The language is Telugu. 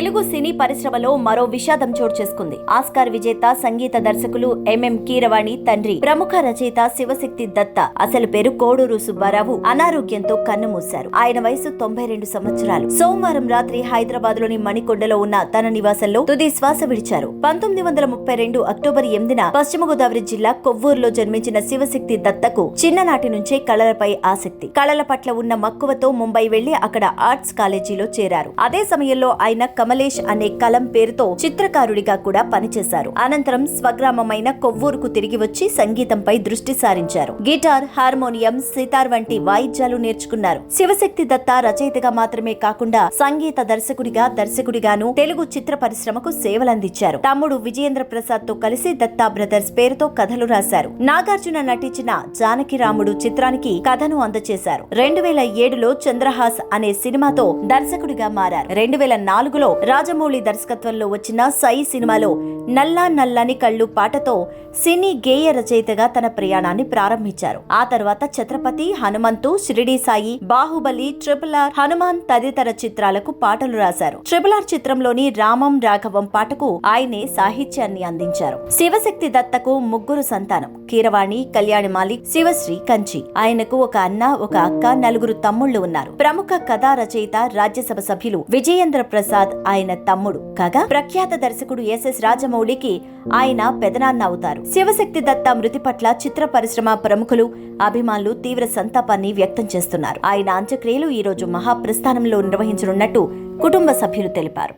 తెలుగు సినీ పరిశ్రమలో మరో విషాదం చోటు చేసుకుంది. ఆస్కార్ విజేత సంగీత దర్శకులు ఎంఎం కీరవాణి తండ్రి ప్రముఖ రచయిత శివశక్తి దత్త అసలు పేరు కోడూరు సుబ్బారావు అనారోగ్యంతో కన్నుమూశారు ఆయన వయసు తొంభై రెండు సంవత్సరాలు. సోమవారం రాత్రి హైదరాబాద్లోని మణికొండలో ఉన్న తన నివాసంలో తుది శ్వాస విడిచారు. పంతొమ్మిది వందల ముప్పై రెండు అక్టోబర్ ఎనిమిదిన పశ్చిమ గోదావరి జిల్లా కొవ్వూరులో జన్మించిన శివశక్తి దత్తకు చిన్ననాటి నుంచే కళలపై ఆసక్తి. కళల పట్ల ఉన్న మక్కువతో ముంబై వెళ్ళి అక్కడ ఆర్ట్స్ కాలేజీలో చేరారు. అదే సమయంలో ఆయన కమలేష్ అనే కలం పేరుతో చిత్రకారుడిగా కూడా పనిచేశారు. అనంతరం స్వగ్రామమైన కొవ్వూరుకు తిరిగి వచ్చి సంగీతంపై దృష్టి సారించారు. గిటార్ హార్మోనియం సితార్ వంటి వాయిద్యాలు నేర్చుకున్నారు. శివశక్తి దత్త రచయితగా మాత్రమే కాకుండా సంగీత దర్శకుడిగా దర్శకుడిగాను తెలుగు చిత్ర పరిశ్రమకు సేవలందించారు. తమ్ముడు విజయేంద్ర ప్రసాద్తో కలిసి దత్తా బ్రదర్స్ పేరుతో కథలు రాశారు. నాగార్జున నటించిన జానకి రాముడు చిత్రానికి కథను అందజేశారు రెండు వేల ఏడులో చంద్రహాస్ అనే సినిమాతో దర్శకుడిగా మారారు. రెండు వేల నాలుగులో రాజమౌళి దర్శకత్వంలో వచ్చిన సై సినిమాలో నల్లా నల్లని కళ్ళు పాటతో సినీ గేయ రచయితగా తన ప్రయాణాన్ని ప్రారంభించారు. ఆ తర్వాత ఛత్రపతి హనుమంతు షిరిడి సాయి బాహుబలి ట్రిపుల్ ఆర్ హనుమాన్ తదితర చిత్రాలకు పాటలు రాశారు. ట్రిపుల్ ఆర్ చిత్రంలోని రామం రాఘవం పాటకు ఆయనే సాహిత్యాన్ని అందించారు. శివశక్తి దత్తకు ముగ్గురు సంతానం కీరవాణి కళ్యాణి మాలిక్ శివశ్రీ కంచి. ఆయనకు ఒక అన్న ఒక అక్క నలుగురు తమ్ముళ్ళు ఉన్నారు. ప్రముఖ కథా రచయిత రాజ్యసభ సభ్యులు విజయేంద్ర ప్రసాద్ ఆయన తమ్ముడు. కాగా ప్రఖ్యాత దర్శకుడు ఎస్ఎస్ రాజమౌళికి ఆయన పెదనాన్న అవుతారు శివశక్తి దత్త మృతి పట్ల చిత్ర పరిశ్రమ ప్రముఖులు అభిమానులు తీవ్ర సంతాపాన్ని వ్యక్తం చేస్తున్నారు. ఆయన అంత్యక్రియలు ఈరోజు మహాప్రస్థానంలో నిర్వహించనున్నట్టు కుటుంబ సభ్యులు తెలిపారు.